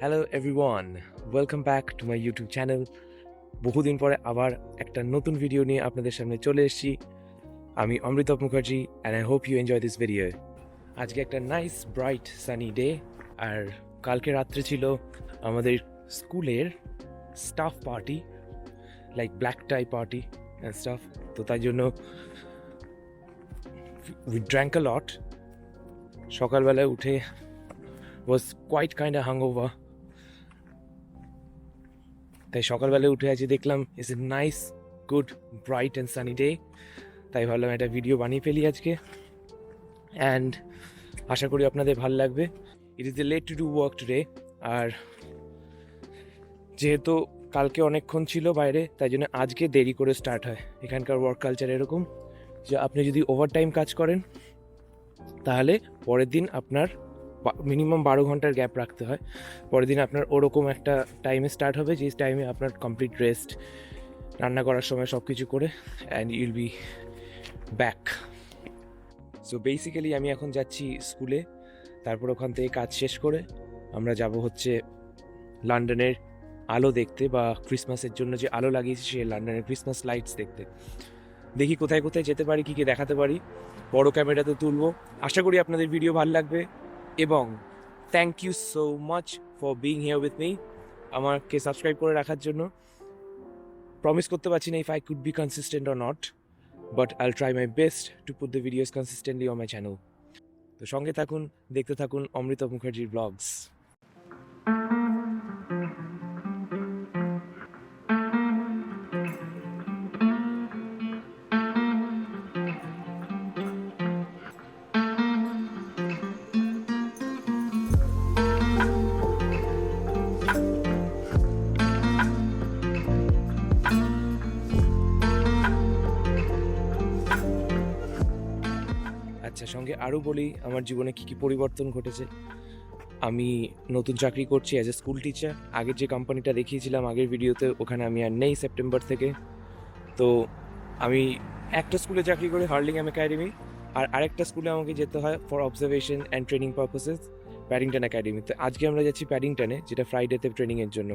Hello everyone welcome back to my YouTube channel বহুদিন পরে আবার একটা নতুন ভিডিও নিয়ে আপনাদের সামনে চলে এসেছি। আমি Amrita Mukherjee and I hope you enjoy this video আজকে একটা নাইস ব্রাইট সানি ডে আর কালকে রাত্রে ছিল আমাদের স্কুলের staff party like black tie party and stuff তো তাই জন্য উই ড্র্যাঙ্ক আ লট সকালবেলায় উঠে was quite kind of hungover তাই সকালবেলা উঠে আছি, দেখলাম it's a nice good bright and sunny day তাই ভাবলাম একটা ভিডিও বানিয়ে ফেলি আজকে। অ্যান্ড আশা করি আপনাদের ভালো লাগবে। It is the late to do work today আর যেহেতু কালকে অনেকক্ষণ ছিল বাইরে, তাই জন্য আজকে দেরি করে স্টার্ট হয়। এখানকার ওয়ার্ক কালচার এরকম। যে আপনি যদি ওভার টাইম কাজ করেন, তাহলে পরের দিন আপনার মিনিমাম বারো ঘণ্টার গ্যাপ রাখতে হয়। পরের দিন আপনার ওরকম একটা টাইমে স্টার্ট হবে যে টাইমে আপনার কমপ্লিট রেস্ট রান্না করার সময় সব কিছু করে and you'll be back so basically আমি এখন যাচ্ছি স্কুলে তারপর ওখান থেকে কাজ শেষ করে আমরা যাব হচ্ছে লন্ডনের আলো দেখতে বা ক্রিসমাসের জন্য যে আলো লাগিয়েছে সেই লন্ডনের ক্রিসমাস লাইটস দেখতে। দেখি কোথায় কোথায় যেতে পারি, কী কী দেখাতে পারি। বড় ক্যামেরাতে তুলবো। আশা করি আপনাদের ভিডিও ভালো লাগবে। এবং thank you so much for being here with me আমাকে সাবস্ক্রাইব করে রাখার জন্য। প্রমিস করতে পারছি না if I could be consistent or not but I'll try my best to put the videos consistently on my channel তো সঙ্গে থাকুন, দেখতে থাকুন অমৃত মুখার্জির ব্লগস আরও বলি আমার জীবনে কী কী পরিবর্তন ঘটেছে। আমি নতুন চাকরি করছি অ্যাজ এ স্কুল টিচার আগের যে কোম্পানিটা দেখিয়েছিলাম আগের ভিডিওতে ওখানে আমি আর নেই সেপ্টেম্বর থেকে। তো আমি একটা স্কুলে চাকরি করি হার্লিংহাম একাডেমি আর আরেকটা স্কুলে আমাকে যেতে হয় for observation and training purposes Paddington academy তো আজকে আমরা যাচ্ছি প্যাডিংটনে যেটা ফ্রাইডেতে ট্রেনিংয়ের জন্য।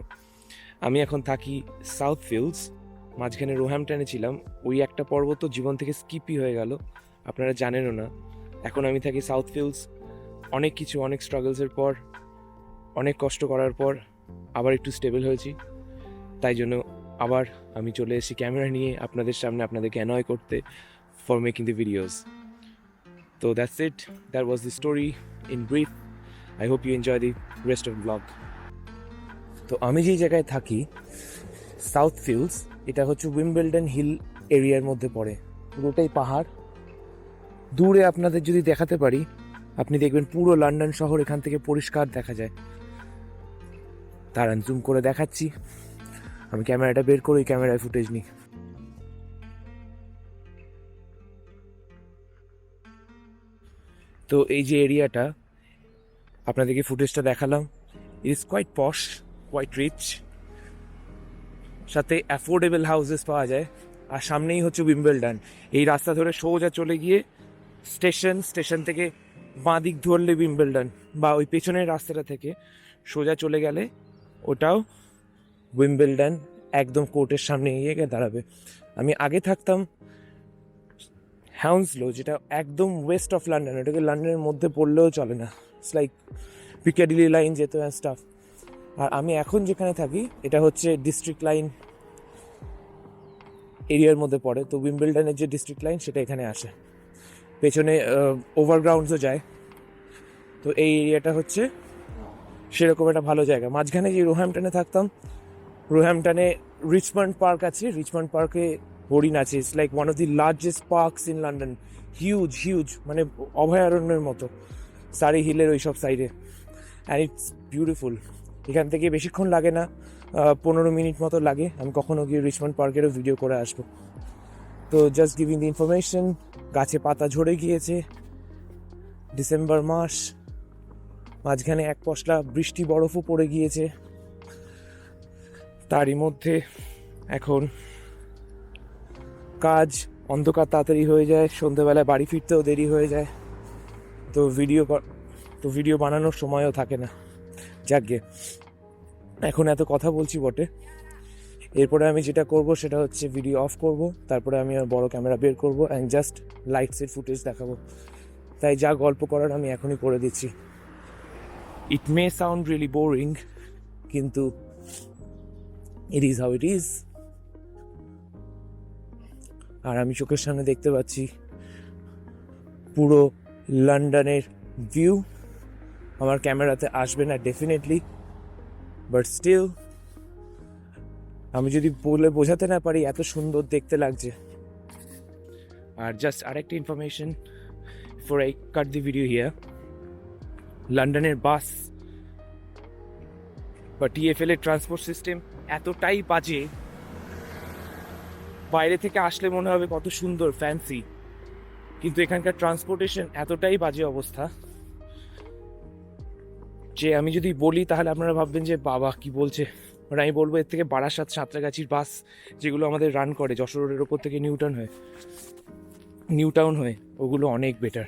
আমি এখন থাকি সাউথ ফিল্ডস মাঝখানে রোহ্যামটনে ছিলাম। ওই একটা পর্ব তো জীবন থেকে স্কিপই হয়ে গেল। আপনারা জানেনও না। এখন আমি থাকি সাউথ ফিল্ডস অনেক কিছু, অনেক স্ট্রাগলসের পর, অনেক কষ্ট করার পর আবার একটু স্টেবল হয়েছি। তাই জন্য আবার আমি চলে এসেছি ক্যামেরা নিয়ে আপনাদের সামনে আপনাদেরকে অ্যানয় করতে ফর মেকিং দ্য ভিডিওস তো that's it that was the story in brief I hope you enjoy the rest of blog তো আমি যেই জায়গায় থাকি সাউথ ফিল্ডস এটা হচ্ছে উইম্বেলডন হিল এরিয়ার মধ্যে পড়ে। পুরোটাই পাহাড় দূরে আপনাদের যদি দেখাতে পারি, আপনি দেখবেন পুরো লন্ডন শহর এখান থেকে পরিষ্কার দেখা যায়। দাঁড়ান জুম করে দেখাচ্ছি। আমি ক্যামেরাটা বের করে ওই ক্যামেরায় ফুটেজ নিই। তো এই যে এরিয়াটা, আপনাদেরকে ফুটেজটা দেখালাম। It is quite posh quite rich সাথে অ্যাফোর্ডেবল হাউসেস পাওয়া যায়। আর সামনেই হচ্ছে উইম্বেলডন এই রাস্তা ধরে সোজা চলে গিয়ে স্টেশন স্টেশন থেকে বাঁ দিক ধরলে উইম্বেলডন বা ওই পেছনের রাস্তাটা থেকে সোজা চলে গেলে ওটাও উইম্বেলডন একদম কোর্টের সামনে গিয়ে গিয়ে দাঁড়াবে। আমি আগে থাকতাম হ্যাউন্সলো, যেটা একদম ওয়েস্ট অফ লন্ডন, ওটাকে লন্ডনের মধ্যে পড়লেও চলে না। ইটস লাইক পিকাডিলি লাইন যেত অ্যান্ড স্টাফ আর আমি এখন যেখানে থাকি, এটা হচ্ছে ডিস্ট্রিক্ট লাইন এরিয়ার মধ্যে পড়ে, তো উইম্বেলডনের যে ডিস্ট্রিক্ট লাইন সেটা এখানে আসে। পেছনে ওভারগ্রাউন্ডসও যায়। তো এই এরিয়াটা হচ্ছে সেরকম একটা ভালো জায়গা। মাঝখানে যে রোহ্যামটনে থাকতাম রোহ্যামটনে রিচমন্ড পার্ক আছে। রিচমন্ড পার্কে হরিণ আছে। It's like one of the largest parks in London huge huge মানে অভয়ারণ্যের মতো। সারি হিলের ওই সব সাইডে অ্যান্ড ইটস বিউটিফুল এখান থেকে বেশিক্ষণ লাগে না। পনেরো মিনিট মতো লাগে। আমি কখনো গিয়ে রিচমন্ড পার্কেরও ভিডিও করে আসব। তো জাস্ট গিভিং দি ইনফরমেশন গাছে পাতা ঝরে গিয়েছে ডিসেম্বর মাস, মাঝখানে এক পশলা বৃষ্টি বরফও পড়ে গিয়েছে, তারই মধ্যে এখন কাজ অন্ধকার তাড়াতাড়ি হয়ে যায়, সন্ধেবেলায় বাড়ি ফিরতেও দেরি হয়ে যায়, তো ভিডিও তো ভিডিও বানানোর সময়ও থাকে না যাকগে এখন এত কথা বলছি বটে। এরপরে আমি যেটা করব সেটা হচ্ছে ভিডিও অফ করব, তারপরে আমি আর বড় ক্যামেরা বের করব অ্যান্ড জাস্ট লাইটসের ফুটেজ দেখাবো। তাই যা গল্প করার আমি এখনই করে দিচ্ছি। It may sound really boring কিন্তু it is how it is আর আমি চোখের সামনে দেখতে পাচ্ছি পুরো লন্ডনের ভিউ আমার ক্যামেরাতে আসবে না ডেফিনেটলি বাট স্টিল আমি যদি বলে বোঝাতে না পারি, এত সুন্দর দেখতে লাগছে। আর জাস্ট আরেকটা information for I cut the video here লন্ডনের বাস বা টিএফএল এর ট্রান্সপোর্ট সিস্টেম এতটাই বাজে। বাইরে থেকে আসলে মনে হবে কত সুন্দর ফ্যান্সি কিন্তু এখানকার ট্রান্সপোর্টেশন এতটাই বাজে অবস্থা। যে আমি যদি বলি, তাহলে আপনারা ভাববেন যে, বাবা, কি বলছে? মানে আমি বলব, এর থেকে বারাসাত, সাঁতরাগাছির বাস যেগুলো আমাদের রান করে, যশোর রোডের ওপর থেকে নিউটাউন হয়ে। নিউটাউন হয়ে, ওগুলো অনেক বেটার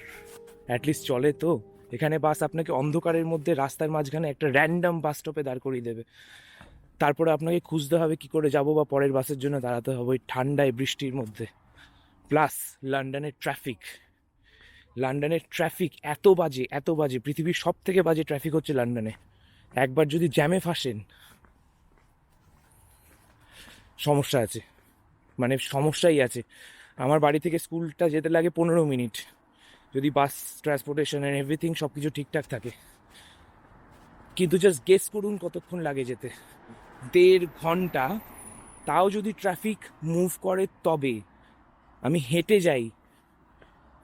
অ্যাটলিস্ট চলে তো। এখানে বাস আপনাকে অন্ধকারের মধ্যে রাস্তার মাঝখানে একটা র্যান্ডাম বাস স্টপে দাঁড় করিয়ে দেবে। তারপরে আপনাকে খুঁজতে হবে কি করে যাব বা পরের বাসের জন্য দাঁড়াতে হবে ওই ঠান্ডায়, বৃষ্টির মধ্যে। প্লাস লন্ডনের ট্রাফিক লন্ডনের ট্রাফিক এত বাজে এত বাজে। পৃথিবীর সব থেকে বাজে ট্রাফিক হচ্ছে লন্ডনে একবার যদি জ্যামে ফাঁসেন সমস্যা আছে। মানে সমস্যাই আছে। আমার বাড়ি থেকে স্কুলটা যেতে লাগে পনেরো মিনিট। যদি বাস ট্রান্সপোর্টেশন অ্যান্ড এভরিথিং সব কিছু ঠিকঠাক থাকে। কিন্তু জাস্ট গেস করুন কতক্ষণ লাগে যেতে। দেড় ঘণ্টা, তাও যদি ট্রাফিক মুভ করে তবে আমি হেঁটে যাই।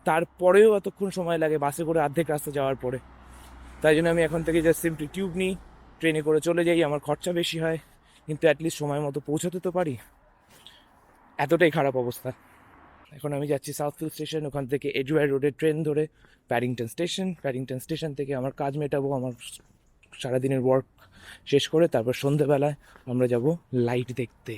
তারপরেও এতক্ষণ সময় লাগে বাসে করে অর্ধেক রাস্তা যাওয়ার পরে। তাই জন্য আমি এখন থেকে জাস্ট সিম্পলি টিউব নিই ট্রেনে করে চলে যাই, আমার খরচা বেশি হয়। কিন্তু অ্যাটলিস্ট সময় মতো পৌঁছাতে তো পারি। এতটাই খারাপ অবস্থা। এখন আমি যাচ্ছি সাউথফিল্ড স্টেশন ওখান থেকে এডুয়ার রোডের ট্রেন ধরে প্যারিংটন স্টেশন প্যারিংটন স্টেশন থেকে আমার কাজ মেটাবো, আমার সারাদিনের ওয়ার্ক শেষ করে তারপর সন্ধেবেলায় আমরা যাব লাইট দেখতে।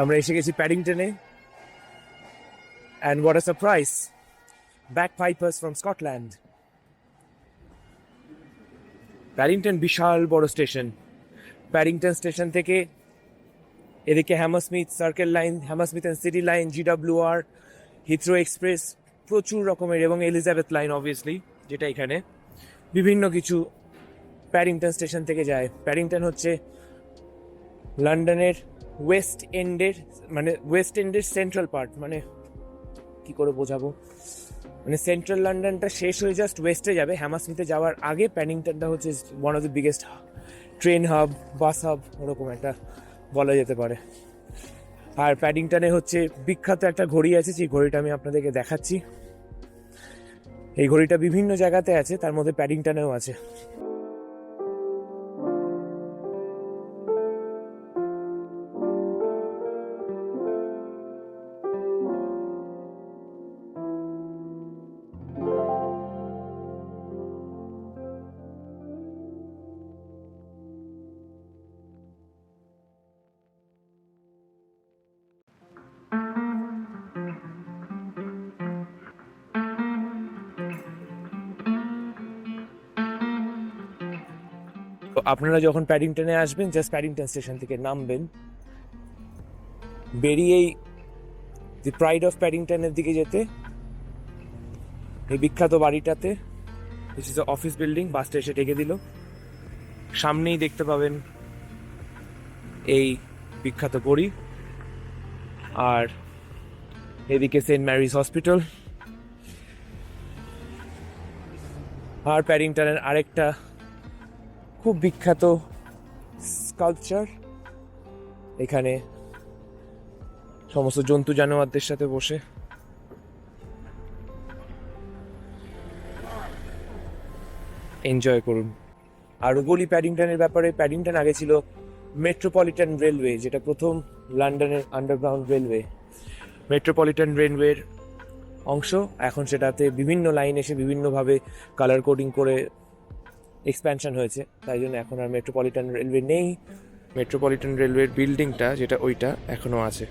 আমরা এসে গেছি প্যাডিংটনে and what a surprise bagpipers from Scotland Paddington বিশাল বড় স্টেশন। প্যারিংটন স্টেশন থেকে এদিকে Hammersmith circle line Hammersmith and city line GWR Heathrow express প্রচুর রকমের এবং এলিজাবেথ লাইন অবভিয়াসলি যেটা এখানে। বিভিন্ন কিছু প্যারিংটন স্টেশন থেকে যায়। প্যারিংটন হচ্ছে লন্ডনের ওয়েস্ট এন্ডের মানে ওয়েস্ট এন্ডের সেন্ট্রাল পার্ট মানে কি করে বোঝাবো? মানে সেন্ট্রাল লন্ডনটা শেষ হয়ে জাস্ট ওয়েস্টে যাবে। হ্যামারস্মিথে যাওয়ার আগে প্যানিংটনটা হচ্ছে one of the biggest train hub bus hub ওরকম একটা বলা যেতে পারে। আর প্যাডিংটনে হচ্ছে বিখ্যাত একটা ঘড়ি আছে, সেই ঘড়িটা আমি আপনাদেরকে দেখাচ্ছি। এই ঘড়িটা বিভিন্ন জায়গাতে আছে, তার মধ্যে প্যাডিংটনেও আছে। তো আপনারা যখন প্যাডিংটনে আসবেন জাস্ট প্যাডিংটন স্টেশন থেকে নামবেন। বেরিয়েই দি প্রাইড অফ প্যাডিংটনের দিকে যেতে, এই বিখ্যাত বাড়িটাতে দিস ইজ অফিস বিল্ডিং বাসটা এসে ডেকে দিল। সামনেই দেখতে পাবেন এই বিখ্যাত গড়ি আর এদিকে সেন্ট ম্যারিজ হসপিটাল। আর প্যাডিংটনের আরেকটা খুব বিখ্যাত স্কাল্পচার এখানে সমস্ত জন্তু জানোয়ারদের সাথে বসে। এনজয় করুন। আর বলি প্যাডিংটনের ব্যাপারে, প্যাডিংটন আগে ছিল মেট্রোপলিটন রেলওয়ে যেটা প্রথম লন্ডনের আন্ডারগ্রাউন্ড রেলওয়ে মেট্রোপলিটন রেলওয়ের অংশ। এখন সেটাতে বিভিন্ন লাইন এসে বিভিন্নভাবে কালার কোডিং করে এক্সপ্যানশন হয়েছে তাই জন্য এখন আর মেট্রোপলিটন রেলওয়ে নেই। মেট্রোপলিটন রেলওয়ের বিল্ডিংটা যেটা ওইটা এখনও আছে।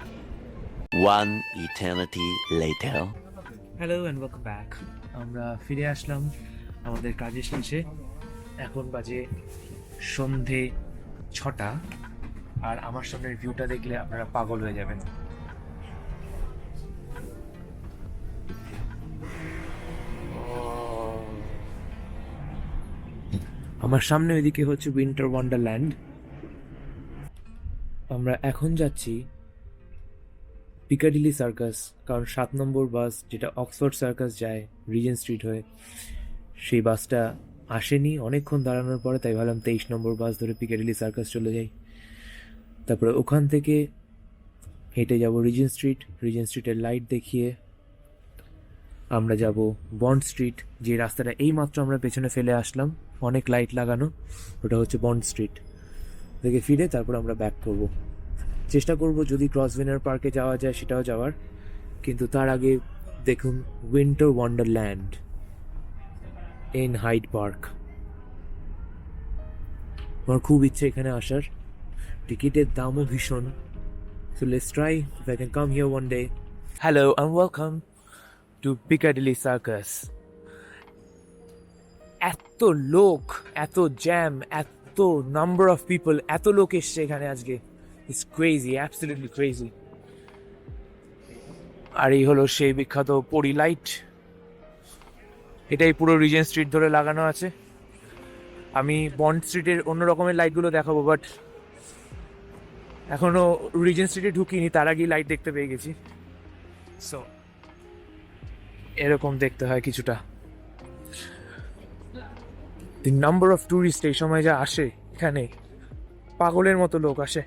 One eternity later. Hello and welcome back আমরা ফিরে আসলাম আমাদের কাজের শেষে। এখন বাজে সন্ধে ছটা। আর আমার সামনের ভিউটা দেখলে আপনারা পাগল হয়ে যাবেন। আমার সামনে ওইদিকে হচ্ছে উইন্টার ওয়ান্ডারল্যান্ড আমরা এখন যাচ্ছি পিকাডিলি সার্কাস কারণ সাত নম্বর বাস যেটা অক্সফোর্ড সার্কাস যায় রিজেন্ট স্ট্রিট হয়ে, সেই বাসটা আসেনি। অনেকক্ষণ দাঁড়ানোর পরে তাই ভাবলাম তেইশ নম্বর বাস ধরে পিকাডিলি সার্কাস চলে যাই। তারপরে ওখান থেকে হেঁটে যাব রিজেন্ট স্ট্রিট রিজেন্ট স্ট্রিটের লাইট দেখিয়ে আমরা যাব বন্ড স্ট্রিট যে রাস্তাটা এই মাত্র আমরা পেছনে ফেলে আসলাম, অনেক লাইট লাগানো, ওটা হচ্ছে বন্ড স্ট্রিট থেকে ফিরে তারপর আমরা ব্যাক করব। চেষ্টা করব যদি ক্রসভেনার পার্কে যাওয়া যায় সেটাও যাওয়ার, কিন্তু তার আগে দেখুন winter wonderland in Hyde park আমার খুব ইচ্ছে এখানে আসার। টিকিটের দামও ভীষণ। So let's try can come here one day hello and welcome to Piccadilly circus এত লোক, এত জ্যাম এত নাম্বার অফ পিপল এত লোক এসছে এখানে আজকে। ইটস ক্রেজি অ্যাবসলিউটলি ক্রেজি আর এই হলো সেই বিখ্যাত পরি লাইট এটাই পুরো রিজেন্ট স্ট্রিট ধরে লাগানো আছে। আমি বন্ড স্ট্রিটের অন্য রকমের লাইটগুলো দেখাবো বাট এখনও রিজেন্ট স্ট্রিটে ঢুকিনি, তার আগেই লাইট দেখতে পেয়ে গেছি। সো এরকম দেখতে হয় কিছুটা। দি নাম্বার অফ ট্যুরিস্ট এই সময় যা আসে এখানে, পাগলের মতো লোক আসে।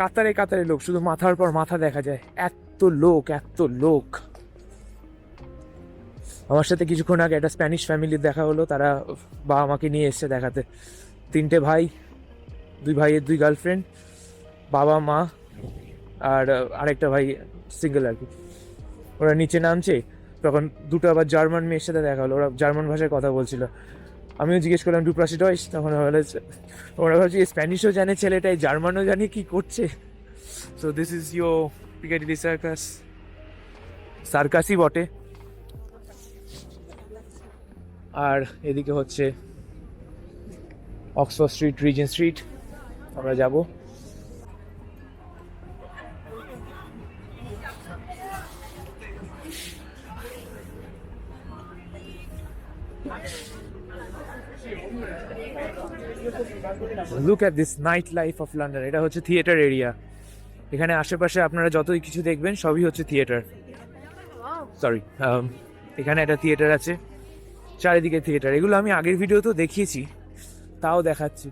কাতারে কাতারে লোক, শুধু মাথার পর মাথা দেখা যায়। এত লোক এত লোক। আমার সাথে কিছুক্ষণ আগে একটা স্প্যানিশ ফ্যামিলির দেখা হলো, তারা বাবা আমাকে নিয়ে এসছে দেখাতে। তিনটে ভাই, দুই ভাইয়ের দুই গার্লফ্রেন্ড বাবা, মা, আর আরেকটা ভাই সিঙ্গেল আর কি। ওরা নিচে নামছে তখন দুটো আবার জার্মান মেয়ের সাথে দেখা হলো, ওরা জার্মান ভাষায় কথা বলছিল। আমিও জিজ্ঞেস করলাম ডু প্রাসিড হয়েস তখন ওরা ভাবছি স্প্যানিশও জানে ছেলেটাই জার্মানও জানে কি করছে। So this is your Piccadilly Circus সার্কাসই বটে। আর এদিকে হচ্ছে অক্সফোর্ড স্ট্রিট রিজেন্ট স্ট্রিট আমরা যাব। Look at this night life of London এটা হচ্ছে থিয়েটার এরিয়া এখানে আশেপাশে আপনারা যতই কিছু দেখবেন, সবই হচ্ছে থিয়েটার সরি এখানে একটা থিয়েটার আছে, চারিদিকে থিয়েটার এগুলো আমি আগের ভিডিওতেও দেখিয়েছি, তাও দেখাচ্ছি।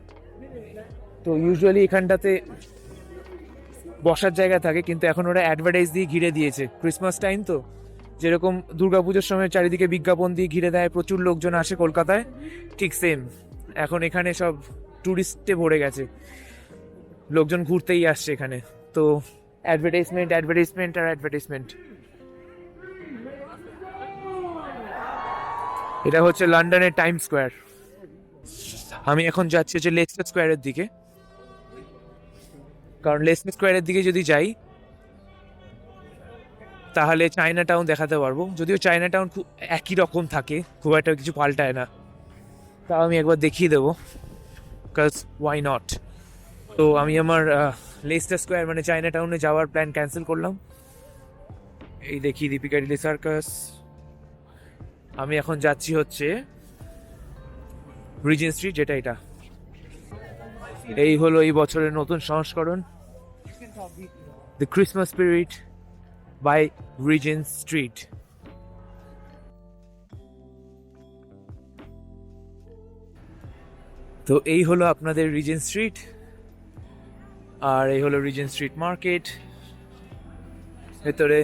তো ইউজুয়ালি এখানটাতে বসার জায়গা থাকে, কিন্তু এখন ওরা অ্যাডভার্টাইজ দিয়ে ঘিরে দিয়েছে। ক্রিসমাস টাইম তো, যেরকম দুর্গাপুজোর সময় চারিদিকে বিজ্ঞাপন দিয়ে ঘিরে দেয়, প্রচুর লোকজন আসে কলকাতায়, ঠিক সেম এখন এখানে সব টুরিস্টে ভরে গেছে। লোকজন ঘুরতেই আসছে এখানে। তো অ্যাডভার্টাইজমেন্ট অ্যাডভার্টাইজমেন্ট আর অ্যাডভার্টাইজমেন্ট এটা হচ্ছে লন্ডনের টাইম স্কোয়ার আমি এখন যাচ্ছি হচ্ছে লেস্টার স্কোয়ারের দিকে। কারণ লেস্টার স্কোয়ারের দিকে যদি যাই, তাহলে চায়না টাউন দেখাতে পারব। যদিও চায়না টাউন খুব একই রকম থাকে, খুব একটা কিছু পাল্টায় না। তাও আমি একবার দেখিয়ে দেবো। কাজ ওয়াই নট তো আমি আমার লেস্টার স্কোয়ার মানে চায়না টাউনে যাওয়ার প্ল্যান ক্যান্সেল করলাম। এই দেখি দীপিকা ডিলি সার্কাস আমি এখন যাচ্ছি হচ্ছে রিজেন স্ট্রিট যেটা এটা। এই হলো এই বছরের নতুন সংস্করণ। The Christmas spirit by Regent street তো এই হলো আপনাদের রিজেন স্ট্রিট আর এই হলো রিজেন স্ট্রিট মার্কেট ভেতরে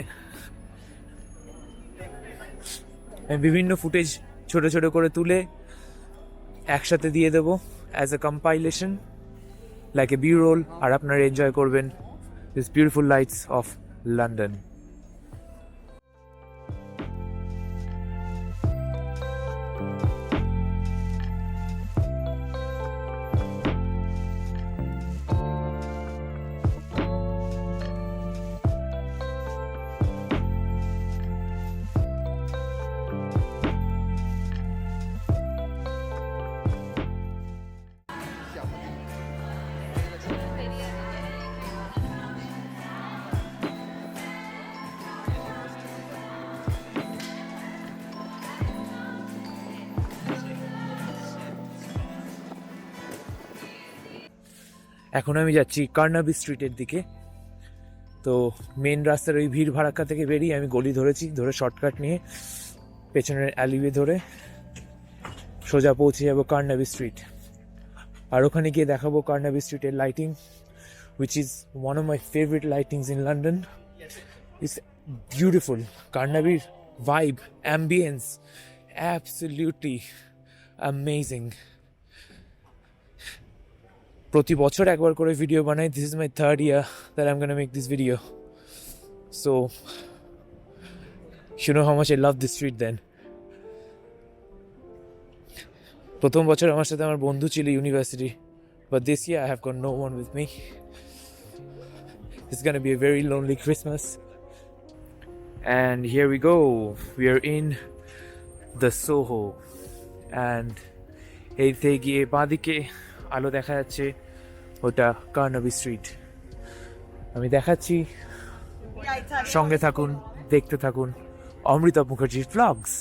বিভিন্ন ফুটেজ ছোট ছোট করে তুলে একসাথে দিয়ে দেবো as a compilation like a view roll আর আপনারা এনজয় করবেন this beautiful lights of London এখন আমি যাচ্ছি কার্নাবি স্ট্রিটের দিকে তো মেন রাস্তার ওই ভিড় ভাড়াক্কা থেকে বেরিয়ে আমি গলি ধরেছি ধরে শর্টকাট নিয়ে পেছনের অ্যালিওয়ে ধরে সোজা পৌঁছে যাব কার্নাবি স্ট্রিট আর ওখানে গিয়ে দেখাবো কার্নাবি স্ট্রিটের lighting which is one of my favorite lightings in London. It's beautiful. Carnaby's vibe, ambience, absolutely amazing. প্রতি বছর একবার করে ভিডিও বানাই this is my third year that I am gonna make this video so you know how much I love this street then প্রথম বছর আমার সাথে আমার বন্ধু ছিল university but this year I have got no one with me It's gonna be a very lonely Christmas. And here we go. We are in the Soho. And এই থেকে বাঁদিকে আলো দেখা যাচ্ছে ওটা কার্নবি স্ট্রিট আমি দেখাচ্ছি। সঙ্গে থাকুন দেখতে থাকুন অমৃতা মুখার্জির vlogs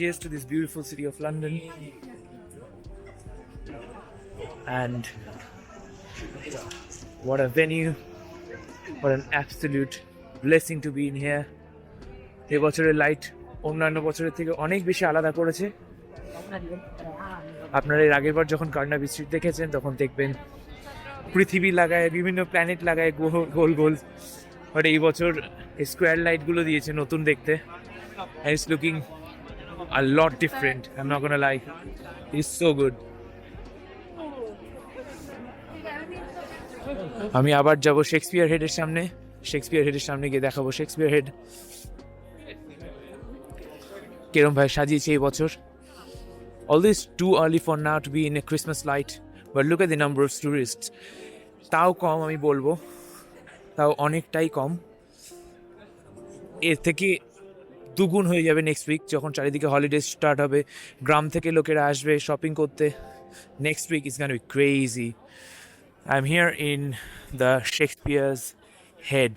Cheers to this beautiful city of London. And what a venue. What an absolute blessing to be in here. এবছরের লাইট অন্যান্য বছরের থেকে অনেক বেশি আলাদা করেছে আপনারা এর আগের বার যখন কার্নাবি স্ট্রিট দেখেছেন, তখন দেখবেন পৃথিবী লাগায়, বিভিন্ন প্ল্যানেট লাগায় গোল গোল বাট এই বছর স্কোয়ার লাইটগুলো দিয়েছে নতুন দেখতে it's looking a lot different. I'm not gonna lie. It's so good. আমি আবার যাব শেক্সপিয়ার হেডের সামনে শেক্সপিয়ার হেডের সামনে গিয়ে দেখাবো শেক্সপিয়ার হেড কিরম ভাই সাজিয়েছে এই বছর always too early for now to be in a Christmas light but look at the number of tourist তাও কম আমি বলব তাও অনেকটাই কম এর থেকে দুগুণ হয়ে যাবে নেক্সট উইক যখন চারিদিকে হলিডে স্টার্ট হবে, গ্রাম থেকে লোকেরা আসবে শপিং করতে next week is gonna we crazy I am here in the Shakespeare's head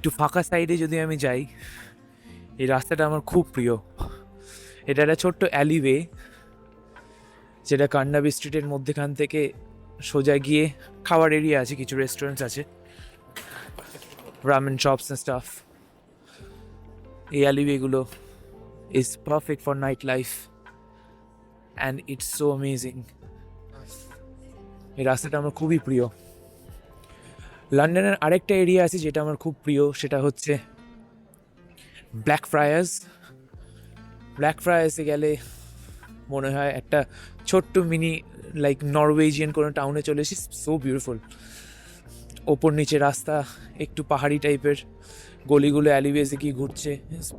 একটু ফাঁকা সাইডে যদি আমি যাই, এই রাস্তাটা আমার খুব প্রিয়। এটা একটা ছোট্ট অ্যালিওয়ে যেটা কান্নাবি স্ট্রিটের মধ্যেখান থেকে সোজা গিয়ে খাওয়ার এরিয়া আছে, কিছু রেস্টুরেন্টস আছে রামেন শপস অ্যান্ড স্টাফ এই অ্যালিওয়েগুলো is perfect for night life and it's so amazing এই রাস্তাটা আমার খুবই প্রিয়। লন্ডনের আরেকটা এরিয়া আছে যেটা আমার খুব প্রিয়, সেটা হচ্ছে ব্ল্যাক ফ্রায়ার্স ব্ল্যাক ফ্রায়ার্সে গেলে মনে হয় একটা ছোট্ট মিনি লাইক নরওয়েজিয়ান কোনো টাউনে চলে এসেছি। সো বিউটিফুল ওপর নিচে রাস্তা, একটু পাহাড়ি টাইপের গলিগুলো অ্যালিওয়েজে গিয়ে ঘুরছে।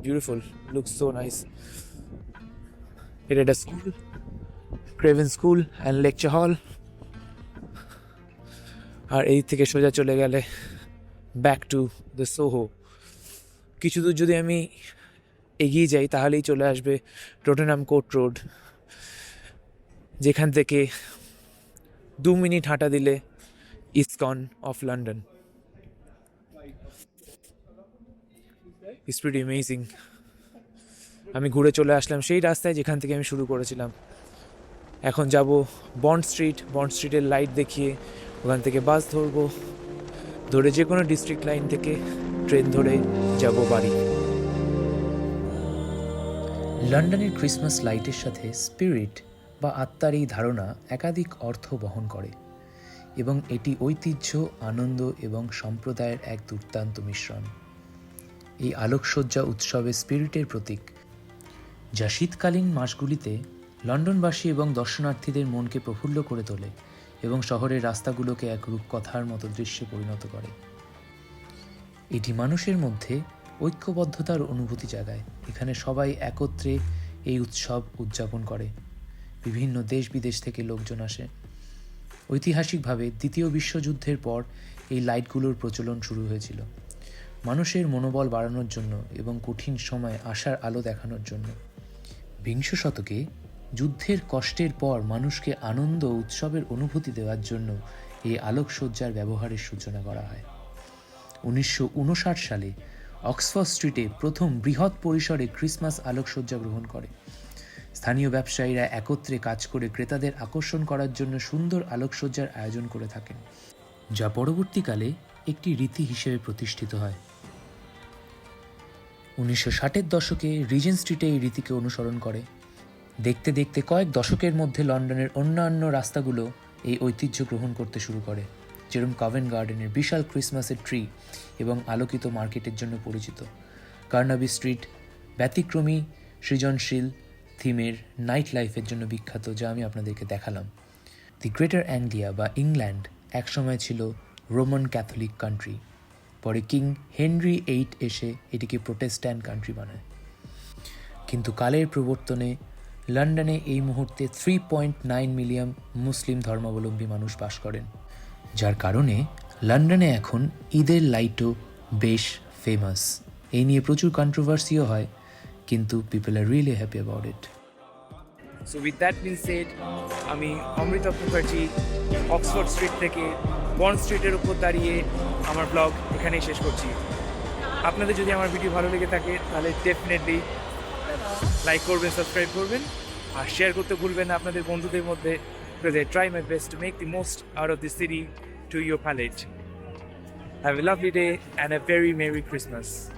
বিউটিফুল লুক সো নাইস এটা একটা school Craven school and lecture hall আর এই থেকে সোজা চলে গেলে ব্যাক টু দ্য সোহো কিছু দূর যদি আমি এগিয়ে যাই, তাহলেই চলে আসবে টোটেনাম কোর্ট রোড যেখান থেকে দু মিনিট হাঁটা দিলে ISKCON of London. Pretty amazing আমি ঘুরে চলে আসলাম সেই রাস্তায় যেখান থেকে আমি শুরু করেছিলাম। এখন যাব বন্ড স্ট্রিট বন্ড স্ট্রিটের লাইট দেখিয়ে ওখান থেকে বাস ধরবো। ধরে যে কোনো ডিস্ট্রিক্ট লাইন থেকে ট্রেন ধরে যাব বাড়ি। লন্ডনের ক্রিসমাস লাইটের সাথে স্পিরিট বা আত্মার এই ধারণা একাধিক অর্থ বহন করে এবং এটি ঐতিহ্য, আনন্দ এবং সম্প্রদায়ের এক দুর্দান্ত মিশ্রণ। এই আলোকসজ্জা উৎসবের স্পিরিটের প্রতীক, যা শীতকালীন মাসগুলিতে লন্ডনবাসী এবং দর্শনার্থীদের মনকে প্রফুল্ল করে তোলে। এবং শহরের রাস্তাগুলোকে এক রূপকথার মতো দৃশ্যে পরিণত করে। এটি মানুষের মধ্যে ঐক্যবদ্ধতার অনুভূতি জাগায়। এখানে সবাই একত্রে এই উৎসব উদযাপন করে। বিভিন্ন দেশ বিদেশ থেকে লোকজন আসে। ঐতিহাসিকভাবে দ্বিতীয় বিশ্বযুদ্ধের পর এই লাইটগুলোর প্রচলন শুরু হয়েছিল। মানুষের মনোবল বাড়ানোর জন্য এবং কঠিন সময়ে আশার আলো দেখানোর জন্য। বিংশ শতকে যুদ্ধের কষ্টের পর মানুষকে আনন্দ উৎসবের অনুভূতি দেওয়ার জন্য এই আলোকসজ্জার ব্যবহারের সূচনা করা হয়। উনিশশো উনষাট সালে অক্সফোর্ড স্ট্রিটে প্রথম বৃহৎ পরিসরে ক্রিসমাস আলোকসজ্জা গ্রহণ করে। স্থানীয় ব্যবসায়ীরা একত্রে কাজ করে ক্রেতাদের আকর্ষণ করার জন্য সুন্দর আলোকসজ্জার আয়োজন করে থাকেন, যা পরবর্তীকালে একটি রীতি হিসেবে প্রতিষ্ঠিত হয়। উনিশশো ষাটের দশকে রিজেন্ট স্ট্রিটে এই রীতিকে অনুসরণ করে। দেখতে দেখতে কয়েক দশকের মধ্যে লন্ডনের অন্যান্য রাস্তাগুলো এই ঐতিহ্য গ্রহণ করতে শুরু করে, যেরকম কভেন গার্ডেনের বিশাল ক্রিসমাসের ট্রি এবং আলোকিত মার্কেটের জন্য পরিচিত। কার্নাবি স্ট্রিট ব্যতিক্রমী, সৃজনশীল থিমের নাইট লাইফের জন্য বিখ্যাত, যা আমি আপনাদেরকে দেখালাম। দি গ্রেটার অ্যাংলিয়া বা ইংল্যান্ড একসময় ছিল রোমান ক্যাথলিক কান্ট্রি পরে কিং হেনরি এইট এসে এটিকে প্রোটেস্ট্যান্ট কান্ট্রি বানায়। কিন্তু কালের প্রবর্তনে লন্ডনে এই মুহূর্তে three point nine million Muslim ধর্মাবলম্বী মানুষ বাস করেন, যার কারণে লন্ডনে এখন ঈদের লাইটও বেশ ফেমাস এই নিয়ে প্রচুর কন্ট্রোভার্সিও হয়, কিন্তু people are really happy about it so with that mean said আমি অমৃত মুখার্জি অক্সফোর্ড স্ট্রিট থেকে বন্ড স্ট্রিটের উপর দাঁড়িয়ে আমার ব্লগ এখানেই শেষ করছি। আপনাদের যদি আমার ভিডিও ভালো লেগে থাকে, তাহলে ডেফিনেটলি লাইক করবেন সাবস্ক্রাইব করবেন আর শেয়ার করতে ভুলবেন না আপনাদের বন্ধুদের মধ্যে because I try my best to make the most out of the city to your palate. Have a lovely day and a very Merry Christmas.